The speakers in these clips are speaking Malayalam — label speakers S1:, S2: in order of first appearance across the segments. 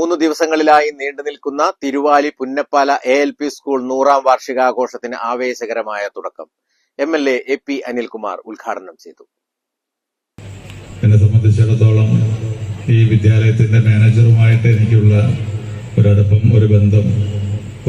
S1: മൂന്ന് ദിവസങ്ങളിലായി നീണ്ടു നിൽക്കുന്ന Thiruvali Punnappala A L P school നൂറാം വാർഷികാഘോഷത്തിന് ആവേശകരമായ തുടക്കം. M L A A P Anilkumar ഉദ്ഘാടനം ചെയ്തു.
S2: എന്നെ സംബന്ധിച്ചിടത്തോളം ഈ വിദ്യാലയത്തിന്റെ മാനേജറുമായിട്ട് എനിക്കുള്ള ഒരടുപ്പം ഒരു ബന്ധം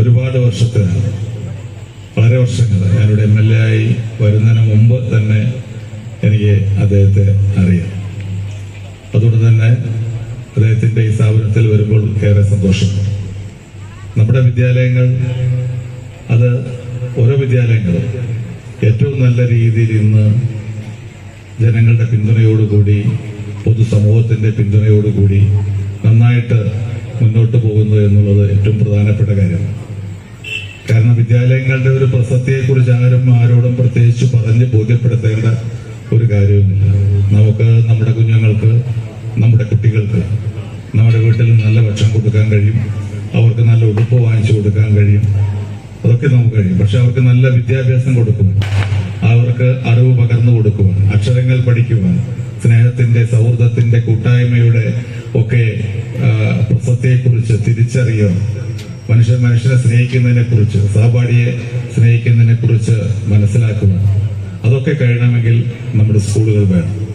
S2: ഒരുപാട് വർഷത്തിനാണ്. വളരെ വർഷങ്ങൾ ഞാനിവിടെ എം എൽ എ ആയി വരുന്നതിന് മുമ്പ് തന്നെ എനിക്ക് അദ്ദേഹത്തെ അറിയാം. അതുകൊണ്ട് തന്നെ അദ്ദേഹത്തിന്റെ ഈ സ്ഥാപനത്തിൽ വരുമ്പോൾ ഏറെ സന്തോഷം. നമ്മുടെ വിദ്യാലയങ്ങൾ അത് ഓരോ വിദ്യാലയങ്ങളും ഏറ്റവും നല്ല രീതിയിൽ ഇന്ന് ജനങ്ങളുടെ പിന്തുണയോടുകൂടി പൊതുസമൂഹത്തിന്റെ പിന്തുണയോടുകൂടി നന്നായിട്ട് മുന്നോട്ട് പോകുന്നു എന്നുള്ളത് ഏറ്റവും പ്രധാനപ്പെട്ട കാര്യമാണ് കാരണം വിദ്യാലയങ്ങളുടെ ഒരു പ്രസക്തിയെക്കുറിച്ച് ആരും ആരോടും പ്രത്യേകിച്ച് പറഞ്ഞ് ബോധ്യപ്പെടുത്തേണ്ട ഒരു കാര്യവുമില്ല. നമുക്ക് നമ്മുടെ കുഞ്ഞുങ്ങൾക്ക് നമ്മുടെ കുട്ടികൾക്ക് നമ്മുടെ വീട്ടിൽ നല്ല ഭക്ഷണം കൊടുക്കാൻ കഴിയും. അവർക്ക് നല്ല ഉടുപ്പ് വാങ്ങിച്ചു കൊടുക്കാൻ കഴിയും. അതൊക്കെ നമുക്ക് കഴിയും. പക്ഷെ അവർക്ക് നല്ല വിദ്യാഭ്യാസം കൊടുക്കും അവർക്ക് അറിവ് പകർന്നു കൊടുക്കുവാൻ അക്ഷരങ്ങൾ പഠിക്കുവാൻ സ്നേഹത്തിന്റെ സൗഹൃദത്തിന്റെ കൂട്ടായ്മയുടെ ഒക്കെ പ്രസക്തിയെക്കുറിച്ച് തിരിച്ചറിയുക മനുഷ്യൻ മനുഷ്യനെ സ്നേഹിക്കുന്നതിനെ കുറിച്ച് സഹപാഠിയെ സ്നേഹിക്കുന്നതിനെ കുറിച്ച് മനസ്സിലാക്കുക അതൊക്കെ കഴിയണമെങ്കിൽ നമ്മുടെ സ്കൂളുകൾ വേണം.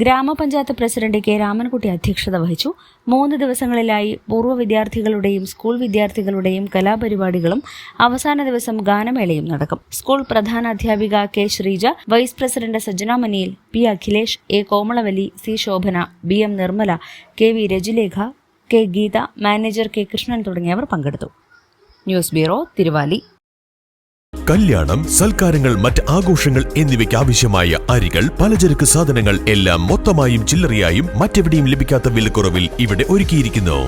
S3: ഗ്രാമപഞ്ചായത്ത് പ്രസിഡന്റ് കെ രാമൻകുട്ടി അധ്യക്ഷത വഹിച്ചു. മൂന്ന് ദിവസങ്ങളിലായി പൂർവ വിദ്യാർത്ഥികളുടെയും സ്കൂൾ വിദ്യാർത്ഥികളുടെയും കലാപരിപാടികളും അവസാന ദിവസം ഗാനമേളയും നടക്കും. സ്കൂൾ പ്രധാന അധ്യാപിക K Sreeja vice president Sajjana മനിയിൽ P Akhilesh A Komalavalli C Shobhana B M Nirmala K V Rajulekha K Geetha manager K Krishnan തുടങ്ങിയവർ പങ്കെടുത്തു. News bureau Thiruvali.
S4: കല്യാണം സൽക്കാരങ്ങൾ മറ്റ് ആഘോഷങ്ങൾ എന്നിവയ്ക്ക് ആവശ്യമായ അരികൾ പലചരക്ക് സാധനങ്ങൾ എല്ലാം മൊത്തമായും ചില്ലറയായും മറ്റെവിടെയും ലഭിക്കാത്ത വിലക്കുറവിൽ ഇവിടെ ഒരുക്കിയിരിക്കുന്നു.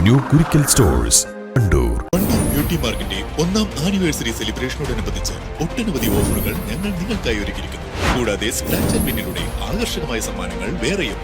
S4: ന്യൂ കുരിക്കൽ സ്റ്റോഴ്സ്
S5: ബ്യൂട്ടി ഒന്നാം ആനിവേഴ്സറി സെലിബ്രേഷനോടനുബന്ധിച്ച് ഒട്ടനവധി ഓഫറുകൾ ഞങ്ങൾ നിങ്ങൾക്കായി ഒരുക്കിയിരിക്കുന്നു. കൂടാതെ സ്ക്രാച്ച് ആൻഡ് പിന്നിലൂടെ ആകർഷകമായ സമ്മാനങ്ങൾ വേറെയും.